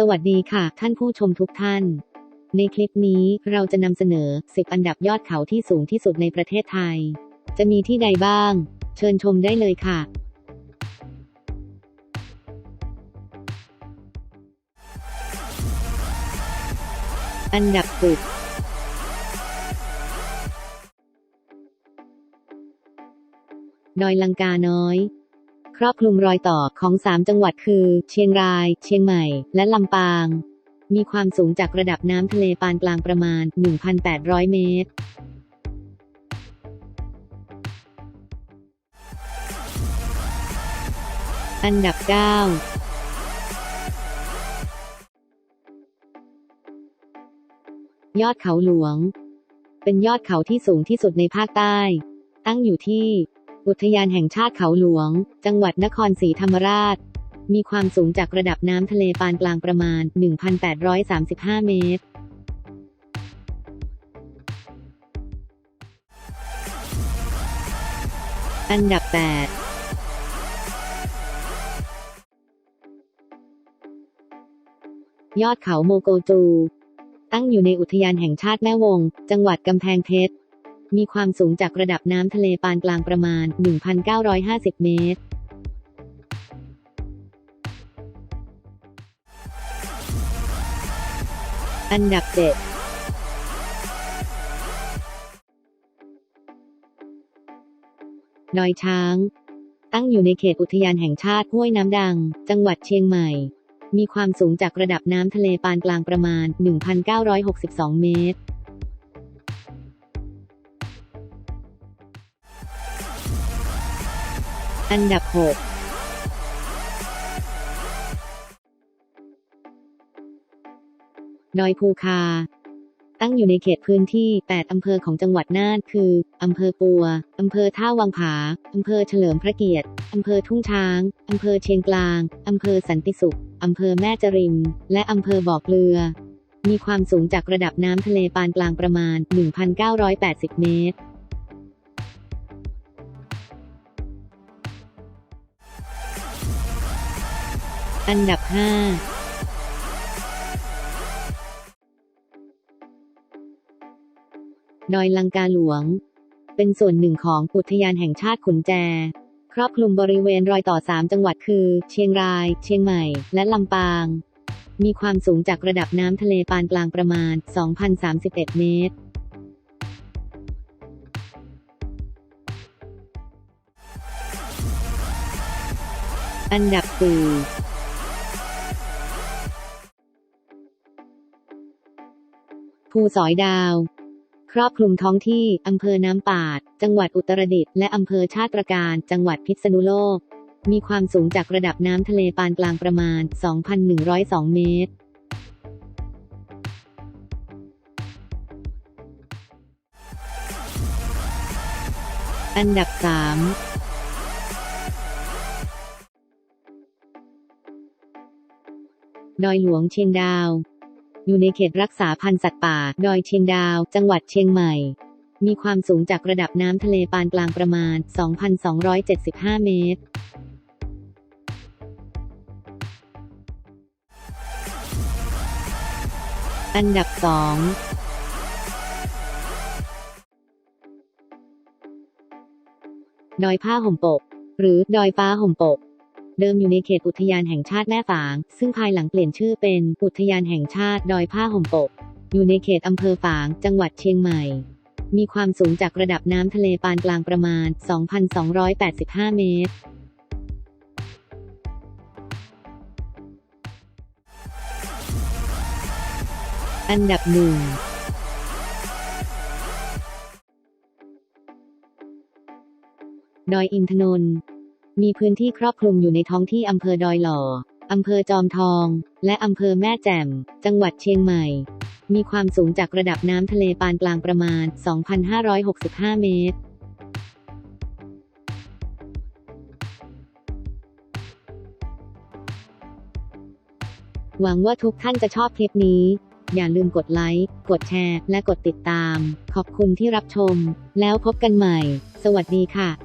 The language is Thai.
สวัสดีค่ะ ท่านผู้ชมทุกท่าน ในคลิปนี้เราจะนำเสนอ 10 อันดับยอดเขาที่สูงที่สุดในประเทศไทย จะมีที่ใดบ้าง เชิญชมได้เลยค่ะ อันดับสิบดอยลังกาน้อย ครอบคลุมรอยต่อของ 3 จังหวัดคือ เชียงราย เชียงใหม่ และลำปาง มีความสูงจากระดับน้ำทะเลปานกลางประมาณ 1,800 เมตรอันดับ 9ยอดเขาหลวง เป็นยอดเขาที่สูงที่สุดในภาคใต้ ตั้งอยู่ที่ อุทยานแห่งชาติเขาหลวง จังหวัดนครศรีธรรมราช มีความสูงจากระดับน้ำทะเลปานกลางประมาณ 1,835 เมตร อันดับ 8ยอดเขาโมโกจู ตั้งอยู่ในอุทยานแห่งชาติแม่วง จังหวัดกำแพงเพชร มีความสูงจากระดับน้ำทะเลปานกลางประมาณ 1,950 เมตรอันดับ7ดอยช้าง ตั้งอยู่ในเขตอุทยานแห่งชาติห้วยน้ำดัง จังหวัดเชียงใหม่ มีความสูงจากระดับน้ำทะเลปานกลางประมาณ 1,962 เมตร อันดับ 6ดอยภูคา ตั้งอยู่ในเขตพื้นที่ 8 อำเภอของจังหวัดน่าน คือ อำเภอปัว อำเภอท่าวังผา อำเภอเฉลิมพระเกียรติ อำเภอทุ่งช้าง อำเภอเชียงกลาง อำเภอสันติสุข อำเภอแม่จริม และอำเภอบ่อเกลือ มีความสูงจากระดับน้ำทะเลปานกลางประมาณ 1,980 เมตร อันดับ 5ดอยลังกาหลวง เป็นส่วนหนึ่งของอุทยานแห่งชาติขุนแจ ครอบคลุมบริเวณรอยต่อ 3 จังหวัดคือ เชียงราย เชียงใหม่ และลำปาง มีความสูงจากระดับน้ำทะเลปานกลางประมาณ 2,031 เมตร อันดับ 4 ภูสอยดาว ครอบคลุมท้องที่อำเภอน้ำปาด จังหวัดอุตรดิตถ์และอำเภอชาติตรการ จังหวัดพิษณุโลก มีความสูงจากระดับน้ำทะเลปานกลางประมาณ 2,102 เมตรอันดับ 3 ดอยหลวงเชียงดาว อยู่ในเขตรักษาพันธุ์สัตว์ป่า ดอยเชียงดาว จังหวัดเชียงใหม่ มีความสูงจากระดับน้ำทะเลปานกลางประมาณ 2,275 เมตรอันดับ 2ดอยผ้าห่มปก หรือดอยฟ้าห่มปก เดิมอยู่ในเขตอุทยานแห่งชาติแม่ฝาง ซึ่งภายหลังเปลี่ยนชื่อเป็นอุทยานแห่งชาติดอยผ้าห่มปก อยู่ในเขตอำเภอฝาง จังหวัดเชียงใหม่ มีความสูงจากระดับน้ำทะเลปานกลางประมาณ 2,285 เมตรอันดับหนึ่งดอยอินทนนท์ มีพื้นที่ครอบคลุมอยู่ในท้องที่อำเภอดอยหล่อ อำเภอจอมทอง และอำเภอแม่แจ่ม จังหวัดเชียงใหม่ มีความสูงจากระดับน้ำทะเลปานกลางประมาณ 2,565 เมตรหวังว่าทุกท่านจะชอบคลิปนี้ อย่าลืมกดไลค์ กดแชร์ และกดติดตาม ขอบคุณที่รับชม แล้วพบกันใหม่ สวัสดีค่ะ